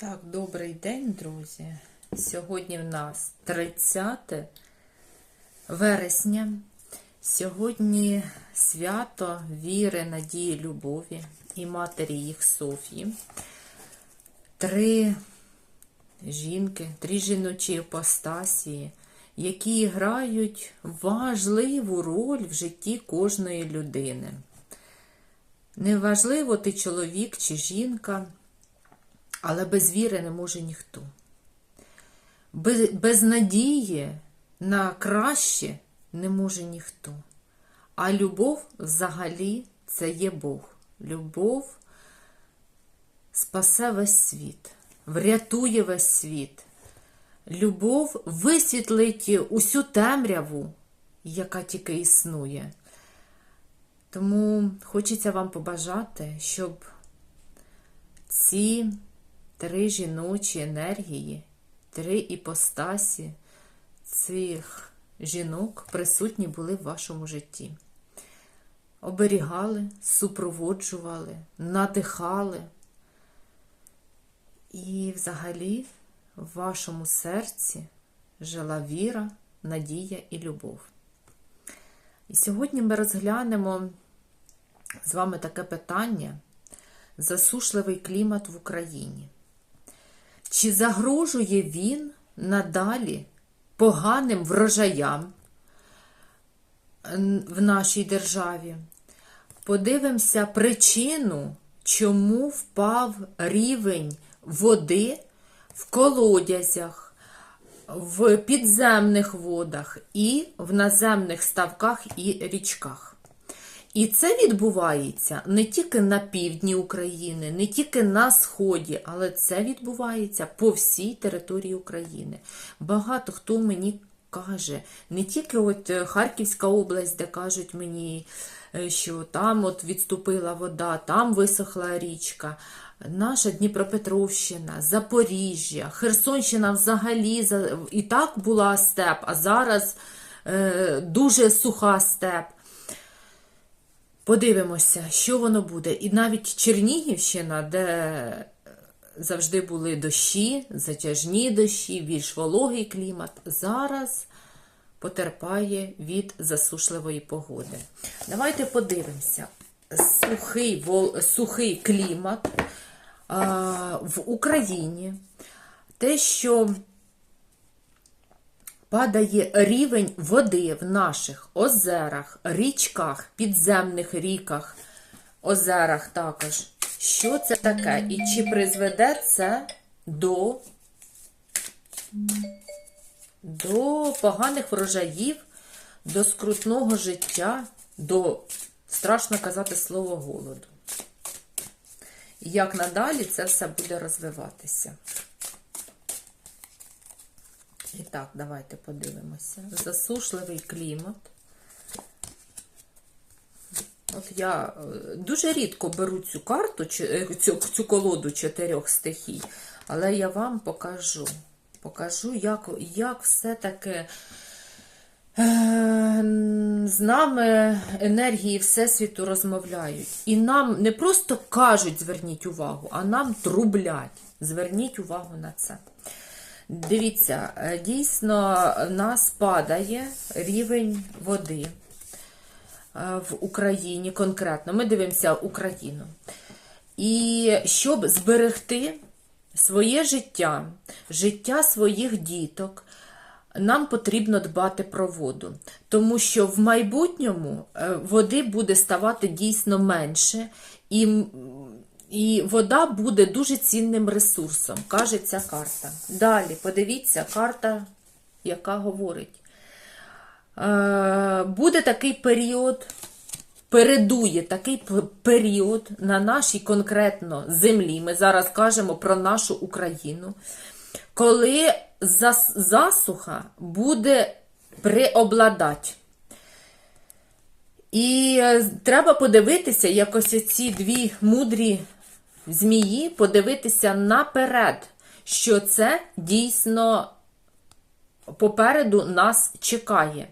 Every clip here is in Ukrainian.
Так, добрий день, друзі. Сьогодні в нас 30 вересня. Сьогодні свято віри, надії, любові і матері їх Софії. Три жінки, три жіночі іпостасії, які грають важливу роль в житті кожної людини. Неважливо, ти чоловік чи жінка. Але без віри не може ніхто. Без, без надії на краще не може ніхто. А любов взагалі це є Бог. Любов спасе весь світ, врятує весь світ. Любов висвітлить усю темряву, яка тільки існує. Тому хочеться вам побажати, щоб ці три жіночі енергії, три іпостасі цих жінок присутні були в вашому житті. Оберігали, супроводжували, надихали. І взагалі в вашому серці жила віра, надія і любов. І сьогодні ми розглянемо з вами таке питання: засушливий клімат в Україні. Чи загрожує він надалі поганим врожаям в нашій державі? Подивимося причину, чому впав рівень води в колодязях, в підземних водах і в наземних ставках і річках. І це відбувається не тільки на півдні України, не тільки на Сході, але це відбувається по всій території України. Багато хто мені каже, не тільки от Харківська область, де кажуть мені, що там от відступила вода, там висохла річка. Наша Дніпропетровщина, Запоріжжя, Херсонщина взагалі і так була степ, а зараз е, дуже суха степ. Подивимося, що воно буде. І навіть Чернігівщина, де завжди були дощі, затяжні дощі, більш вологий клімат, зараз потерпає від засушливої погоди. Давайте подивимося. Сухий, сухий клімат в Україні. Те, що падає рівень води в наших озерах, річках, підземних ріках, озерах також. Що це таке? І чи призведе це до, до поганих врожаїв, до скрутного життя, до, страшно казати, слово голоду? Як надалі це все буде розвиватися? І так, давайте подивимося. Засушливий клімат. От я дуже рідко беру цю карту, цю, цю колоду чотирьох стихій, але я вам покажу. Покажу, як, як все-таки е, з нами енергії Всесвіту розмовляють. І нам не просто кажуть, зверніть увагу, а нам трублять. Зверніть увагу на це. Дивіться, дійсно, в нас падає рівень води в Україні конкретно. Ми дивимося Україну. І щоб зберегти своє життя, життя своїх діток, нам потрібно дбати про воду. Тому що в майбутньому води буде ставати дійсно менше. і і вода буде дуже цінним ресурсом, каже ця карта. Далі, подивіться, карта, яка говорить. Е, буде такий період, передує такий період на нашій конкретно землі. Ми зараз кажемо про нашу Україну, коли засуха буде преобладати. І е, треба подивитися, як ось ці дві мудрі змії подивитися наперед, що це дійсно попереду нас чекає.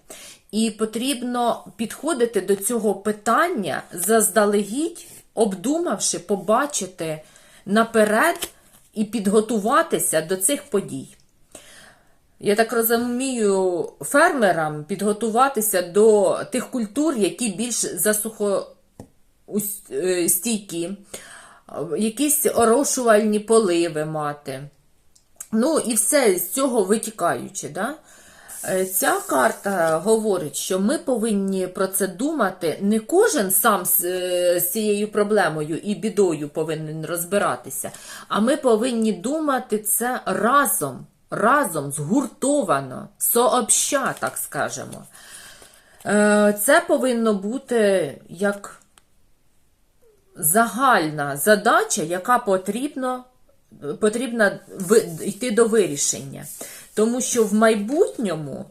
І потрібно підходити до цього питання заздалегідь, обдумавши, побачити наперед і підготуватися до цих подій. Я так розумію, фермерам підготуватися до тих культур, які більш засухостійкі, якісь орошувальні поливи мати. Ну і все з цього витікаючи. Да? Е, Ця карта говорить, що ми повинні про це думати. Не кожен сам з, е, з цією проблемою і бідою повинен розбиратися, а ми повинні думати це разом, разом, згуртовано, сообща, так скажемо. Е, Це повинно бути як загальна задача, яка потрібно, потрібна йти до вирішення. Тому що в майбутньому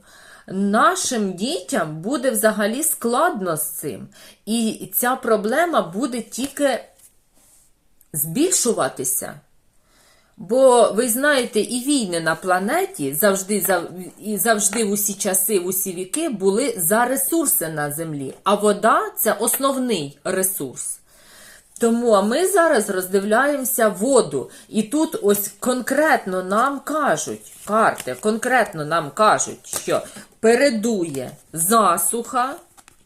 нашим дітям буде взагалі складно з цим. І ця проблема буде тільки збільшуватися. Бо ви знаєте, і війни на планеті завжди і завжди в усі часи, в усі віки були за ресурси на землі. А вода це основний ресурс. Тому а ми зараз роздивляємося воду. І тут ось конкретно нам кажуть, карти конкретно нам кажуть, що передує засуха,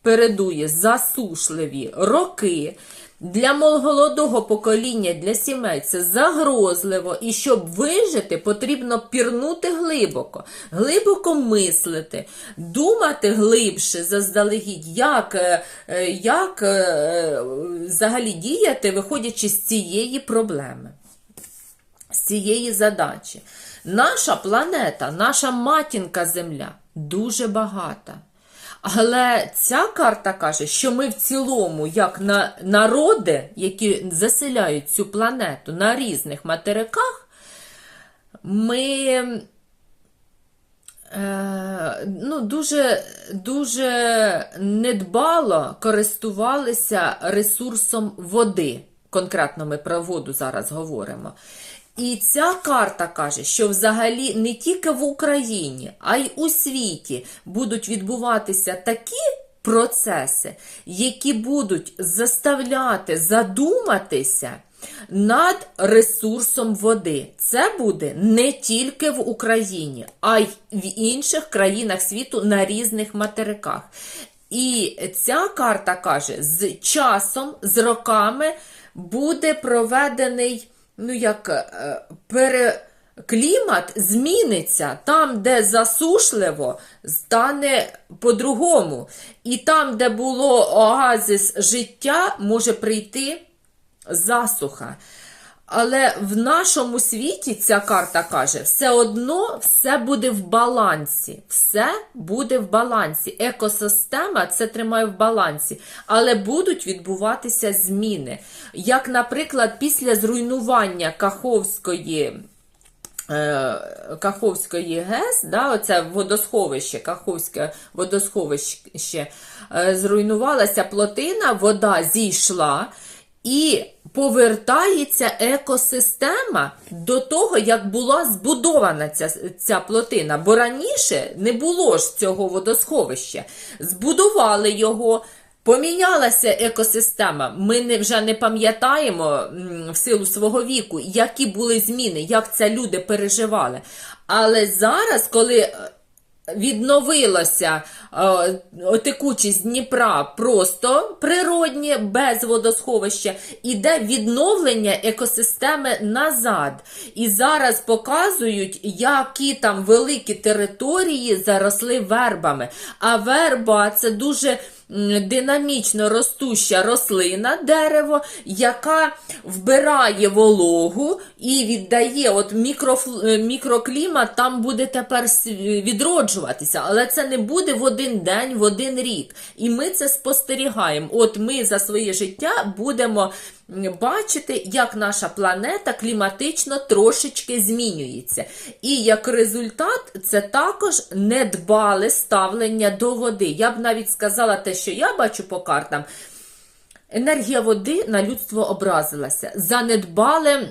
передує засушливі роки. Для молодого покоління, для сімей це загрозливо, і щоб вижити, потрібно пірнути глибоко, глибоко мислити, думати глибше заздалегідь, як, е, е, як е, взагалі діяти, виходячи з цієї проблеми, з цієї задачі. Наша планета, наша матінка Земля дуже багата. Але ця карта каже, що ми в цілому, як на народи, які заселяють цю планету на різних материках, ми е, ну, дуже, дуже недбало користувалися ресурсом води. Конкретно ми про воду зараз говоримо. І ця карта каже, що взагалі не тільки в Україні, а й у світі будуть відбуватися такі процеси, які будуть заставляти задуматися над ресурсом води. Це буде не тільки в Україні, а й в інших країнах світу на різних материках. І ця карта каже, з часом, з роками буде проведений ну як е, пере, клімат зміниться. Там, де засушливо, стане по-другому. І там, де було оазис життя, може прийти засуха. Але в нашому світі ця карта каже, все одно все буде в балансі. Все буде в балансі. Екосистема це тримає в балансі. Але будуть відбуватися зміни. Як, наприклад, після зруйнування Каховської. е, Каховської ГЕС, да, оце водосховище, Каховське водосховище, е, зруйнувалася плотина, вода зійшла і повертається екосистема до того, як була збудована ця, ця плотина. Бо раніше не було ж цього водосховища. Збудували його. Помінялася екосистема. Ми не, вже не пам'ятаємо в силу свого віку, які були зміни, як це люди переживали. Але зараз, коли е, відновилася е, текучість Дніпра просто природні, без водосховища, іде відновлення екосистеми назад. І зараз показують, які там великі території заросли вербами. А верба це дуже динамічно ростуща рослина, дерево, яка вбирає вологу і віддає от мікрофл- е, мікроклімат, там буде тепер с- відроджуватися. Але це не буде в один день, в один рік. І ми це спостерігаємо. От ми за своє життя будемо бачити, як наша планета кліматично трошечки змінюється. І як результат, це також недбале ставлення до води. Я б навіть сказала те, що я бачу по картам. Енергія води на людство образилася. Занедбале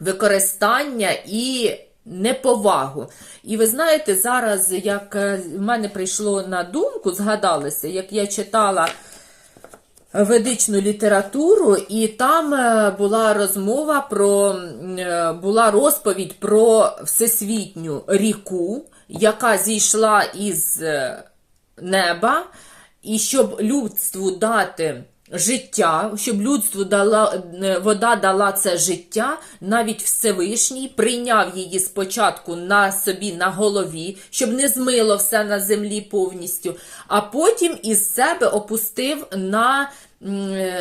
використання і неповагу. І ви знаєте, зараз, як е, в мене прийшло на думку, згадалося, як я читала ведичну літературу, і там е, була розмова про е, була розповідь про всесвітню ріку, яка зійшла із е, неба, і щоб людству дати життя, щоб людству дала е, вода дала це життя, навіть Всевишній прийняв її спочатку на собі на голові, щоб не змило все на землі повністю, а потім із себе опустив на.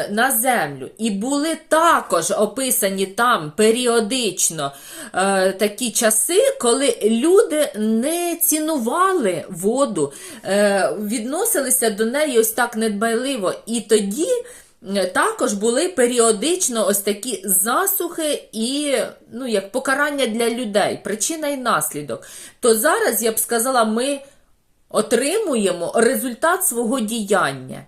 На землю. І були також описані там періодично е, такі часи, коли люди не цінували воду, е, відносилися до неї ось так недбайливо. І тоді також були періодично ось такі засухи і ну, як покарання для людей, причина і наслідок. То зараз я б сказала, ми отримуємо результат свого діяння.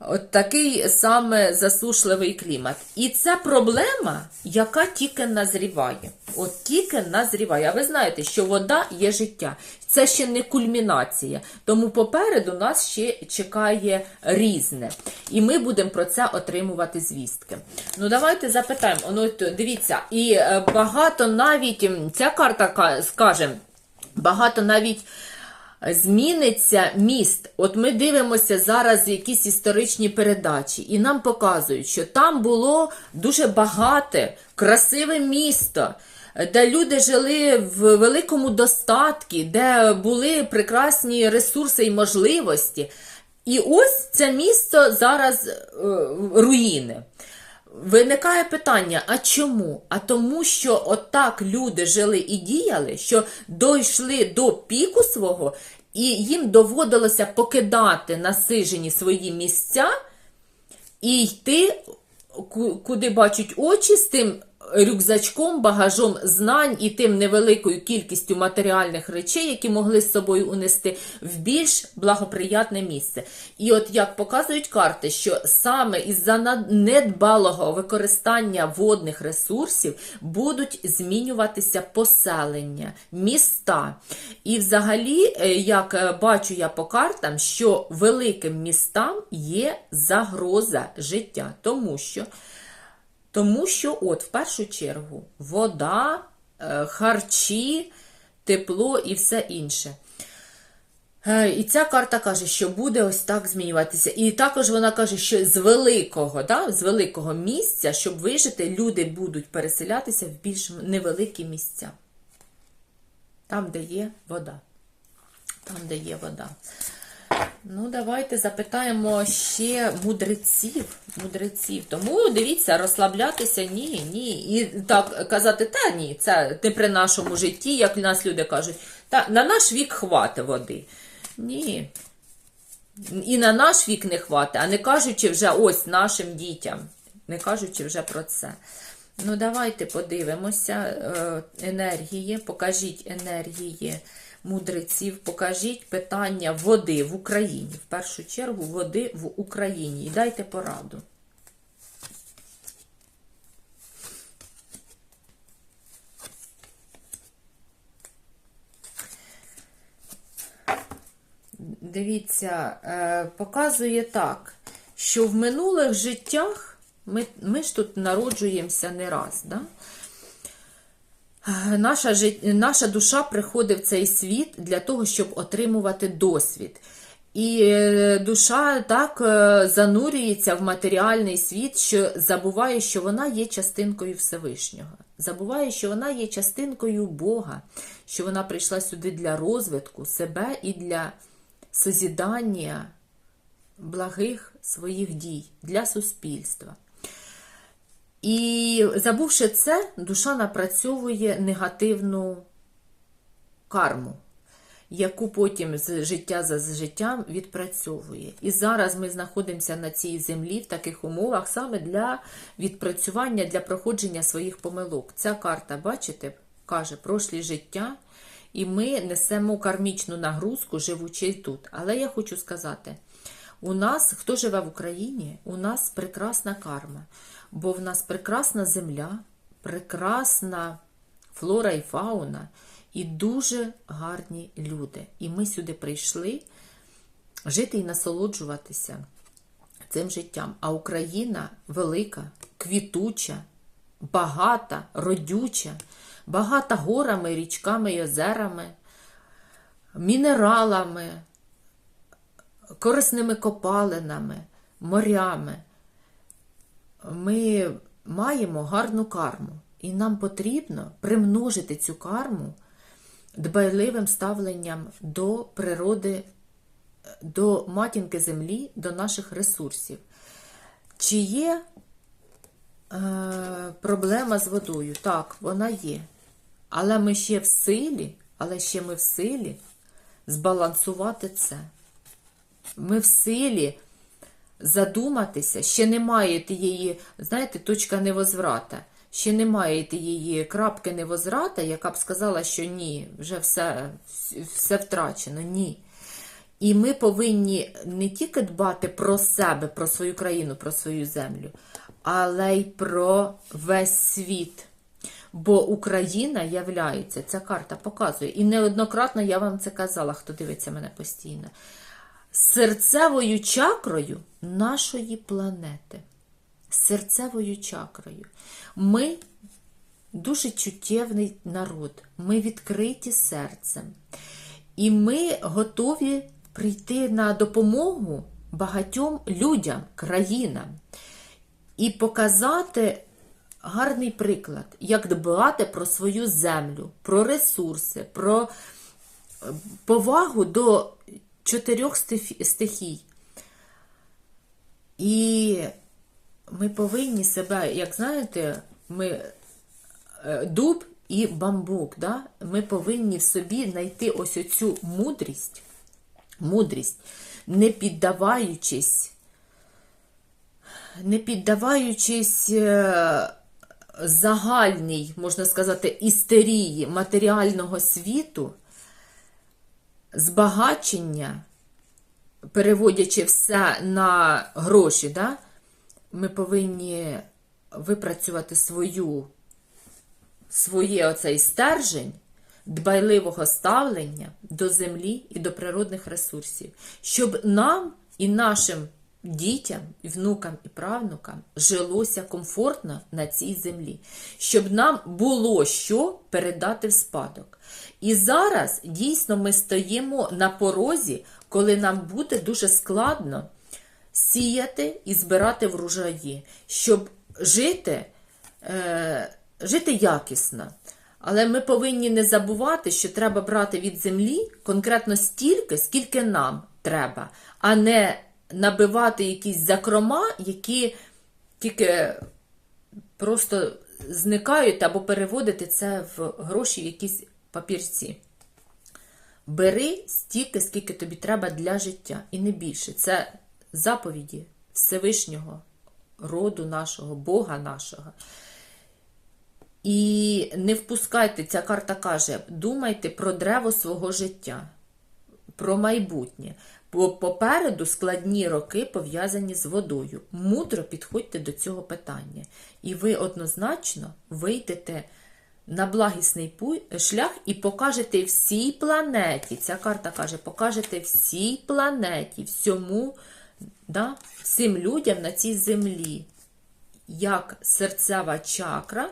От такий саме засушливий клімат. І це проблема, яка тільки назріває. От тільки назріває. А ви знаєте, що вода є життя. Це ще не кульмінація. Тому попереду нас ще чекає різне. І ми будемо про це отримувати звістки. Ну, давайте запитаємо. Ну, дивіться, і е, багато навіть ця карта скаже, багато навіть зміниться міст. От ми дивимося зараз якісь історичні передачі, і нам показують, що там було дуже багате, красиве місто. Де люди жили в великому достатку, де були прекрасні ресурси і можливості. І ось це місто зараз е, руїни. Виникає питання: а чому? А тому, що отак люди жили і діяли, що дійшли до піку свого, і їм доводилося покидати насижені свої місця і йти, куди бачать очі, з тим рюкзачком, багажом знань і тим невеликою кількістю матеріальних речей, які могли з собою унести в більш благоприятне місце. І от як показують карти, що саме із-за недбалого використання водних ресурсів будуть змінюватися поселення, міста. І взагалі, е, як е, бачу я по картам, що великим містам є загроза життя, тому що тому що, от, в першу чергу, вода, е, харчі, тепло і все інше. Е, І ця карта каже, що буде ось так змінюватися. І також вона каже, що з великого, да, з великого місця, щоб вижити, люди будуть переселятися в більш невеликі місця. Там, де є вода. Там, де є вода. Ну, давайте запитаємо ще мудреців. мудреців. Тому дивіться, розслаблятися ні, ні. І так казати, та ні, це не при нашому житті, як нас люди кажуть, та на наш вік хватить води. Ні. І на наш вік не хватить, а не кажучи вже ось нашим дітям. Не кажучи вже про це. Ну, давайте подивимося е, енергії, покажіть енергії мудреців, покажіть питання води в Україні. В першу чергу води в Україні. І дайте пораду. Дивіться, е, показує так, що в минулих життях ми, ми ж тут народжуємося не раз. Да? Наша, жит- наша душа приходить в цей світ для того, щоб отримувати досвід. І е, душа так е, занурюється в матеріальний світ, що забуває, що вона є частинкою Всевишнього. Забуває, що вона є частинкою Бога, що вона прийшла сюди для розвитку себе і для созідання благих своїх дій для суспільства. І забувши це, душа напрацьовує негативну карму, яку потім з життя за життям відпрацьовує. І зараз ми знаходимося на цій землі в таких умовах саме для відпрацювання, для проходження своїх помилок. Ця карта, бачите, каже прошлі життя, і ми несемо кармічну нагрузку, живучи тут. Але я хочу сказати. У нас, хто живе в Україні, у нас прекрасна карма, бо в нас прекрасна земля, прекрасна флора і фауна, і дуже гарні люди. І ми сюди прийшли жити і насолоджуватися цим життям. А Україна велика, квітуча, багата, родюча, багата горами, річками і озерами, мінералами, корисними копалинами, морями. Ми маємо гарну карму, і нам потрібно примножити цю карму дбайливим ставленням до природи, до матінки землі, до наших ресурсів. Чи є е, проблема з водою? Так, вона є. Але ми ще в силі, але ще ми в силі збалансувати це. Ми в силі задуматися, ще немає тієї, знаєте, точка невозврата. Ще немає тієї крапки невозврата, яка б сказала, що ні, вже все, все втрачено. Ні. І ми повинні не тільки дбати про себе, про свою країну, про свою землю, але й про весь світ. Бо Україна являється, ця карта показує, і неоднократно я вам це казала, хто дивиться мене постійно, серцевою чакрою нашої планети. Серцевою чакрою. Ми дуже чуттєвний народ, ми відкриті серцем. І ми готові прийти на допомогу багатьом людям, країнам і показати гарний приклад, як дбати про свою землю, про ресурси, про повагу до чотирьох стихій. І ми повинні себе, як знаєте, ми е, дуб і бамбук, да? ми повинні в собі знайти ось оцю мудрість, мудрість, не піддаваючись, не піддаваючись е, загальній, можна сказати, істерії матеріального світу, збагачення, переводячи все на гроші, да? ми повинні випрацювати свою, своє оцей стержень дбайливого ставлення до землі і до природних ресурсів, щоб нам і нашим дітям, внукам і правнукам жилося комфортно на цій землі, щоб нам було що передати в спадок. І зараз дійсно ми стоїмо на порозі, коли нам буде дуже складно сіяти і збирати врожаї, щоб жити, е, жити якісно. Але ми повинні не забувати, що треба брати від землі конкретно стільки, скільки нам треба, а не набивати якісь закрома, які тільки просто зникають або переводити це в гроші в якісь папірці. Бери стільки, скільки тобі треба для життя, і не більше. Це заповіді Всевишнього роду нашого, Бога нашого. І не впускайте, ця карта каже, думайте про древо свого життя, про майбутнє. Попереду складні роки пов'язані з водою. Мудро підходьте до цього питання. І ви однозначно вийдете на благісний шлях і покажете всій планеті. Ця карта каже, покажете всій планеті, всьому, да, всім людям на цій землі, як серцева чакра,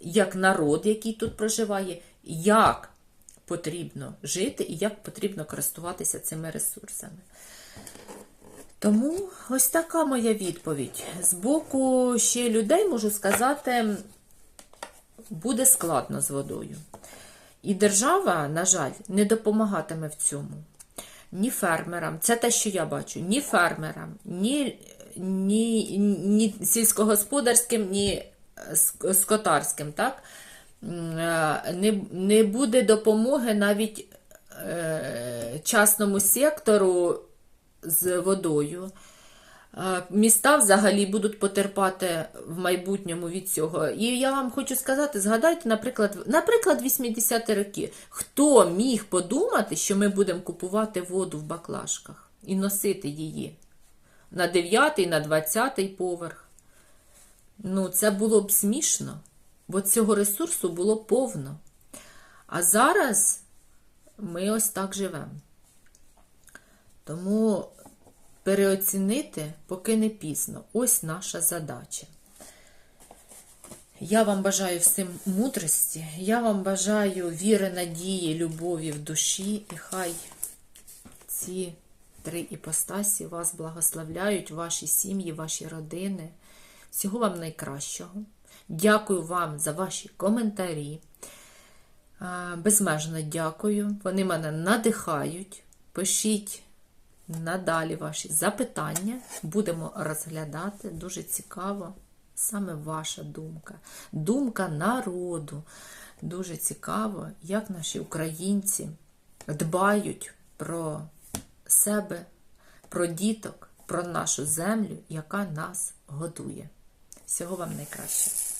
як народ, який тут проживає, як потрібно жити і як потрібно користуватися цими ресурсами. Тому ось така моя відповідь. З боку ще людей можу сказати, буде складно з водою. І держава, на жаль, не допомагатиме в цьому. Ні фермерам, це те, що я бачу, ні фермерам, ні, ні, ні сільськогосподарським, ні скотарським. так? Не, не буде допомоги навіть е, частному сектору з водою. Міста взагалі будуть потерпати в майбутньому від цього. І я вам хочу сказати: згадайте, наприклад, наприклад, 80-ті роки. Хто міг подумати, що ми будемо купувати воду в баклажках і носити її на 9 на 20 поверх? Ну, це було б смішно, бо цього ресурсу було повно. А зараз ми ось так живемо. Тому переоцінити, поки не пізно. Ось наша задача. Я вам бажаю всім мудрості, я вам бажаю віри, надії, любові в душі, і хай ці три іпостасі вас благословляють, ваші сім'ї, ваші родини. Всього вам найкращого. Дякую вам за ваші коментарі. Безмежно дякую. Вони мене надихають. Пишіть надалі ваші запитання. Будемо розглядати. Дуже цікаво. Саме ваша думка. Думка народу. Дуже цікаво, як наші українці дбають про себе, про діток, про нашу землю, яка нас годує. Всього вам найкращого.